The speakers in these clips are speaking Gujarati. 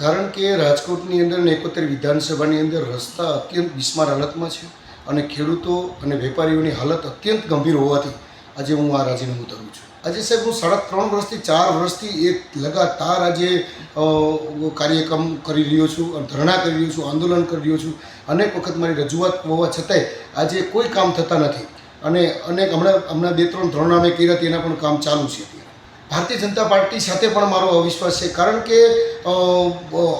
કારણ કે રાજકોટની અંદર ને એકોતેર વિધાનસભાની અંદર રસ્તા અત્યંત બિસ્માર હાલતમાં છે અને ખેડૂતો અને વેપારીઓની હાલત અત્યંત ગંભીર હોવાથી આજે હું આ રાજીનામું ધરું છું. આજે સાહેબ હું સાડા ત્રણ વર્ષથી, ચાર વર્ષથી એક લગાતાર આજે કાર્યક્રમ કરી રહ્યો છું અને ધરણા કરી રહ્યો છું, આંદોલન કરી રહ્યો છું. અનેક વખત મારી રજૂઆત હોવા છતાંય આજે કોઈ કામ થતા નથી. અને અનેક, હમણાં હમણાં બે, ત્રણ ધરણા મેં કર્યા, તેના પણ કામ ચાલુ છે. ભારતીય જનતા પાર્ટી સાથે પણ મારો અવિશ્વાસ છે. કારણ કે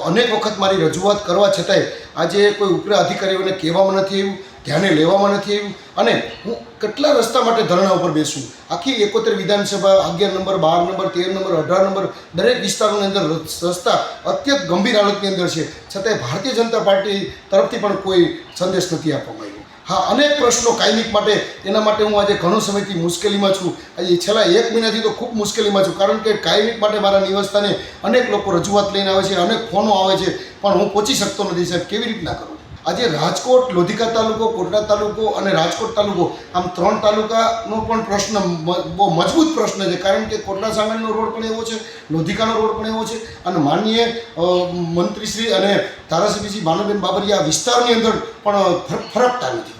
અનેક વખત મારી રજૂઆત કરવા છતાંય આજે કોઈ ઉપરા અધિકારીઓને કહેવામાં નથી આવ્યું, ધ્યાને લેવામાં નથી આવ્યું અને હું કેટલા રસ્તા માટે ધરણા ઉપર બેસું? આખી એકોતેર વિધાનસભા, અગિયાર નંબર, બાર નંબર, તેર નંબર, અઢાર નંબર, દરેક વિસ્તારોની અંદર રસ્તા અત્યંત ગંભીર હાલતની અંદર છે. છતાંય ભારતીય જનતા પાર્ટી તરફથી પણ કોઈ સંદેશ નથી આપવામાં આવ્યો. હા, અનેક પ્રશ્નો કાયમિક માટે, એના માટે હું આજે ઘણો સમયથી મુશ્કેલીમાં છું. આજે છેલ્લા એક મહિનાથી તો ખૂબ મુશ્કેલીમાં છું, કારણ કે કાયમિક માટે મારા નિવાસસ્થાને અનેક લોકો રજૂઆત લઈને આવે છે, અનેક ફોનો આવે છે, પણ હું પહોંચી શકતો નથી, સાહેબ. કેવી રીતના કરું? આજે રાજકોટ, લોધિકા તાલુકો, કોટડા તાલુકો અને રાજકોટ તાલુકો, આમ ત્રણ તાલુકાનો પણ પ્રશ્ન બહુ મજબૂત પ્રશ્ન છે, કારણ કે કોટડા સામેનો રોડ પણ એવો છે, લોધિકાનો રોડ પણ એવો છે, અને માનનીય મંત્રીશ્રી અને ધારાસભ્યશ્રી ભાનુબેન બાબરિયા વિસ્તારની અંદર પણ ફર- ફરકતા નથી.